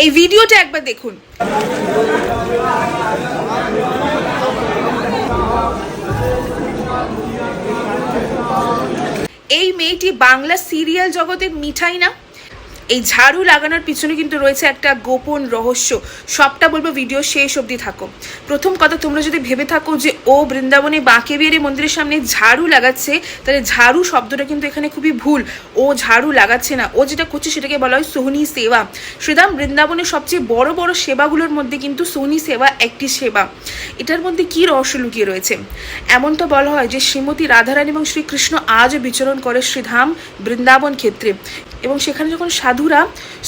এই ভিডিওটা একবার দেখুন। এই মেয়েটি বাংলা সিরিয়াল জগতের মিঠাই না? এই ঝাড়ু লাগানোর পিছনে কিন্তু রয়েছে একটা গোপন রহস্য। সবটা বলব ভিডিও শেষ অবধি থাকো। প্রথম কথা, তোমরা যদি ভেবে থাকো যে, ও বৃন্দাবনে বাঁকে বিহারি মন্দিরের সামনে ঝাড়ু লাগাচ্ছে, তাহলে ঝাড়ু শব্দটা কিন্তু এখানে খুবই ভুল। ও ঝাড়ু লাগাচ্ছে না। ও যেটা করছে সেটাকে বলা হয় সোহনি সেবা। শ্রীরাম বৃন্দাবনের সবচেয়ে বড় বড় সেবাগুলোর মধ্যে কিন্তু সোহনি সেবা একটি সেবা। এটার মধ্যে কি রহস্য লুকিয়ে রয়েছে? এমন তো বলা হয় যে, শ্রীমতী রাধারানী এবং শ্রীকৃষ্ণ আজও বিচরণ করে শ্রীধাম বৃন্দাবন ক্ষেত্রে। এবং সেখানে যখন সাধুরা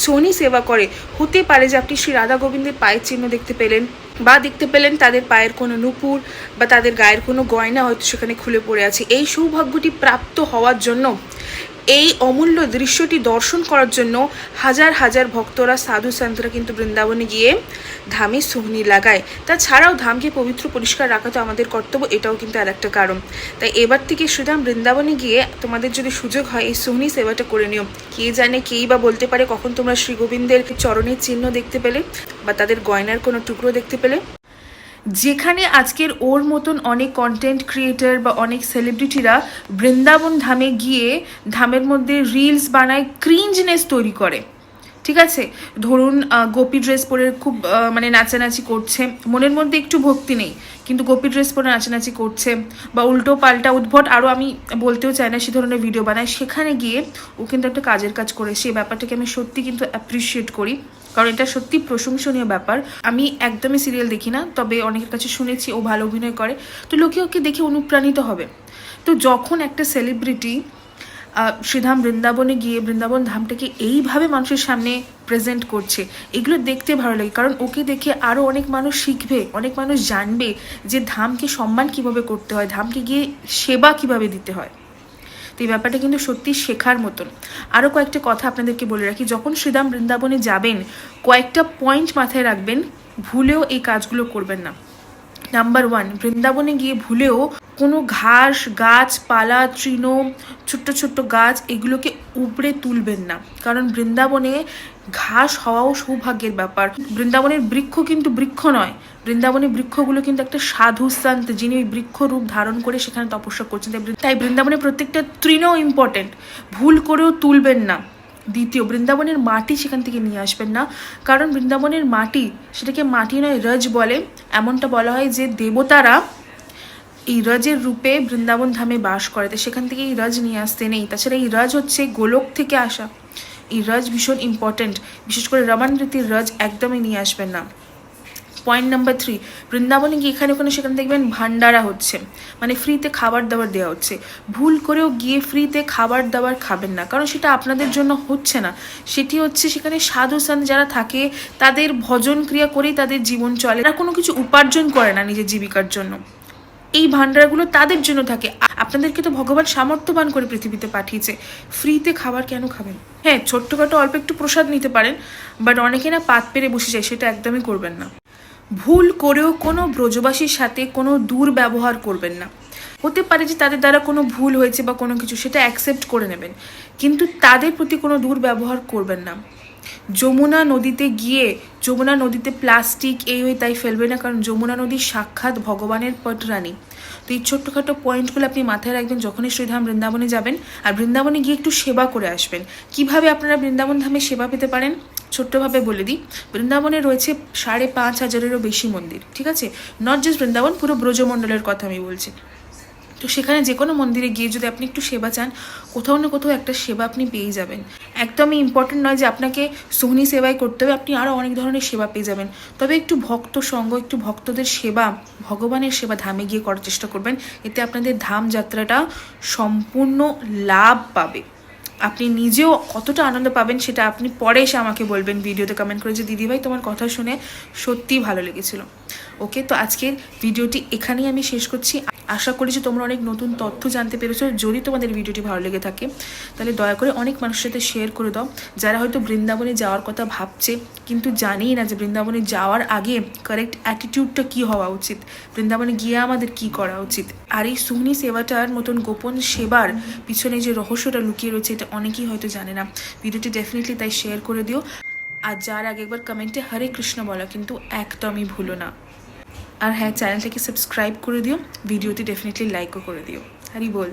শনি সেবা করে। হতে পারে যে আপনি শ্রী রাধা গোবিন্দের পায়ের চিহ্ন দেখতে পেলেন বা দেখতে পেলেন তাদের পায়ের কোনো নুপুর বা তাদের গায়ের কোনো গয়না হয়তো সেখানে খুলে পড়ে আছে। এই সৌভাগ্যটি প্রাপ্ত হওয়ার জন্য এই অমূল্য দৃশ্যটি দর্শন করার জন্য হাজার হাজার ভক্তরা সাধু সন্তরা কিন্তু বৃন্দাবনে গিয়ে ধামে সোহনি লাগায়। তাছাড়াও ধামকে পবিত্র পরিষ্কার রাখা তো আমাদের কর্তব্য, এটাও কিন্তু আর একটা কারণ। তাই এবার থেকে শ্রীধাম বৃন্দাবনে গিয়ে তোমাদের যদি সুযোগ হয় এই সোহনি সেবাটা করে নিও। কে জানে, কেই বা বলতে পারে, কখন তোমরা শ্রী গোবিন্দের চরণের চিহ্ন দেখতে পেলে বা তাদের গয়নার কোনো টুকরো দেখতে পেলে? যেখানে আজকের ওর মতন অনেক কন্টেন্ট ক্রিয়েটার বা অনেক সেলিব্রিটিরা বৃন্দাবন ধামে গিয়ে ধামের মধ্যে রিলস বানায় ক্রিঞ্জনেস তৈরি করে। ঠিক আছে? ধরুন গোপী ড্রেস পরে খুব মানে নাচানাচি করছে। মনের মধ্যে একটু ভক্তি নেই, কিন্তু গোপী ড্রেস পরে নাচানাচি করছে বা উল্টো পাল্টা উদ্ভট আরও আমি বলতেও চাই না সে ধরনের ভিডিও বানায়। সেখানে গিয়ে ও কিন্তু একটা কাজের কাজ করে। সেই ব্যাপারটাকে আমি সত্যি কিন্তু অ্যাপ্রিসিয়েট করি। কারণ এটা সত্যি প্রশংসনীয় ব্যাপার। আমি একদমই সিরিয়াল দেখি না, তবে অনেকের কাছে শুনেছি, ও ভালো অভিনয় করে। তো লোকে ওকে দেখে অনুপ্রাণিত হবে। তো যখন একটা সেলিব্রিটি শ্রীধাম বৃন্দাবনে গিয়ে বৃন্দাবন ধামটাকে এইভাবে মানুষের সামনে প্রেজেন্ট করছে। এগুলো দেখতে ভালো লাগে, কারণ ওকে দেখে আরও অনেক মানুষ শিখবে, অনেক মানুষ জানবে যে ধামকে সম্মান কীভাবে করতে হয়, ধামকে গিয়ে সেবা কীভাবে দিতে হয়। তো এই ব্যাপারটা কিন্তু সত্যি শেখার মতন। আরও কয়েকটা কথা আপনাদেরকে বলে রাখি, যখন শ্রীধাম বৃন্দাবনে যাবেন, কয়েকটা পয়েন্ট মাথায় রাখবেন, ভুলেও এই কাজগুলো করবেন না। নাম্বার ওয়ান বৃন্দাবনে গিয়ে ভুলেও কোনো ঘাস, গাছপালা, তৃণ, ছোট্ট ছোট্ট গাছ এগুলোকে উপড়ে তুলবেন না। কারণ বৃন্দাবনে ঘাস হওয়াও সৌভাগ্যের ব্যাপার। বৃন্দাবনের বৃক্ষ কিন্তু বৃক্ষ নয়। বৃন্দাবনের বৃক্ষগুলো কিন্তু একটা সাধু সন্ত, যিনি ওই বৃক্ষ রূপ ধারণ করে সেখানে তপস্যা করছেন। তাই বৃন্দাবনের প্রত্যেকটা তৃণও ইম্পর্টেন্ট ভুল করেও তুলবেন না। দ্বিতীয়, বৃন্দাবনের মাটি সেখান থেকে নিয়ে আসবেন না। কারণ বৃন্দাবনের মাটি সেটাকে মাটি নয়, রজ বলে। এমনটা বলা হয় যে দেবতারা এই রজের রূপে বৃন্দাবন ধামে বাস করে। তো সেখান থেকে এই রজ নিয়ে আসতে নেই তাছাড়া এই রজ হচ্ছে গোলক থেকে আসা। এই রজ ভীষণ ইম্পর্ট্যান্ট বিশেষ করে রমান রীতির রজ একদমই নিয়ে আসবেন না। পয়েন্ট নাম্বার থ্রি বৃন্দাবনে গিয়ে এখানে ওখানে সেখানে দেখবেন ভান্ডারা হচ্ছে। মানে ফ্রিতে খাবার দাবার দেওয়া হচ্ছে। ভুল করেও গিয়ে ফ্রিতে খাবার দাবার খাবেন না। কারণ সেটা আপনাদের জন্য হচ্ছে না। সেটি হচ্ছে সেখানে সাধু সান যারা থাকে, তাদের ভজন ক্রিয়া করেই তাদের জীবন চলে। তারা কোনো কিছু উপার্জন করে না নিজের জীবিকার জন্য। এই ভান্ডারগুলো তাদের জন্য থাকে। আপনাদেরকে তো ভগবান সামর্থ্যবান করে পৃথিবীতে পাঠিয়েছে। ফ্রিতে খাবার কেন খাবেন? হ্যাঁ ছোট্টখাটো অল্প একটু প্রসাদ নিতে পারেন, বাট অনেকে না পাত পেরে বসে যায়, সেটা একদমই করবেন না। ভুল করেও কোনো ব্রজবাসীর সাথে কোনো দুর্ব্যবহার করবেন না। হতে পারে যে তাদের দ্বারা কোনো ভুল হয়েছে বা কোনো কিছু, সেটা অ্যাকসেপ্ট করে নেবেন। কিন্তু তাদের প্রতি কোনো দুর্ব্যবহার করবেন না। যমুনা নদীতে গিয়ে, যমুনা নদীতে প্লাস্টিক এই ওই তাই ফেলবে না, কারণ যমুনা নদীর সাক্ষাৎ ভগবানের পটরানী তো এই ছোট্টখাটো পয়েন্টগুলো আপনি মাথায় রাখবেন যখনই শ্রীধাম বৃন্দাবনে যাবেন, আর বৃন্দাবনে গিয়ে একটু সেবা করে আসবেন। কীভাবে আপনারা বৃন্দাবন ধামে সেবা পেতে পারেন? ছোট্টভাবে বলে দিই, বৃন্দাবনে রয়েছে সাড়ে পাঁচ হাজারেরও বেশি মন্দির, ঠিক আছে? নট জাস্ট বৃন্দাবন, পুরো ব্রজমণ্ডলের কথা আমি বলছি। তো সেখানে যে কোনো মন্দিরে গিয়ে যদি আপনি একটু সেবা চান, কোথাও না কোথাও একটা সেবা আপনি পেয়ে যাবেন। একদমই ইম্পর্টেন্ট নয় যে আপনাকে সোহনি সেবাই করতে হবে, আপনি আরও অনেক ধরনের সেবা পেয়ে যাবেন। তবে একটু ভক্ত সঙ্গ, একটু ভক্তদের সেবা, ভগবানের সেবা ধামে গিয়ে করার চেষ্টা করবেন, এতে আপনাদের ধাম যাত্রাটা সম্পূর্ণ লাভ পাবে। আপনি নিজেও কতটা আনন্দ পাবেন সেটা আপনি পরে এসে আমাকে বলবেন ভিডিওতে কমেন্ট করে। যে দিদিভাই, তোমার কথা শুনে সত্যিই ভালো লেগেছিল। ওকে? তো আজকের ভিডিওটি এখানেই আমি শেষ করছি। আশা করি যে তোমরা অনেক নতুন তথ্য জানতে পেরেছ। যদি তোমাদের ভিডিওটি ভালো লেগে থাকে, তাহলে দয়া করে অনেক মানুষের সাথে শেয়ার করে দাও। যারা হয়তো বৃন্দাবনে যাওয়ার কথা ভাবছে, কিন্তু জানেই না যে বৃন্দাবনে যাওয়ার আগে কারেক্ট অ্যাটিটিউডটা কী হওয়া উচিত? বৃন্দাবনে গিয়ে আমাদের কি করা উচিত? আর এই সুহনি সেবাটার মতন গোপন সেবার পিছনে যে রহস্যটা লুকিয়ে রয়েছে, এটা অনেকেই হয়তো জানে না। ভিডিওটি ডেফিনেটলি তাই শেয়ার করে দিও। আর যার আগে একবার কমেন্টে হরে কৃষ্ণ বলা, কিন্তু একদমই ভুলো না। আর হ্যাঁ চ্যানেলটাকে সাবস্ক্রাইব করে দিও। ভিডিওটি ডেফিনেটলি লাইকও করে দিও। হ্যারি বল।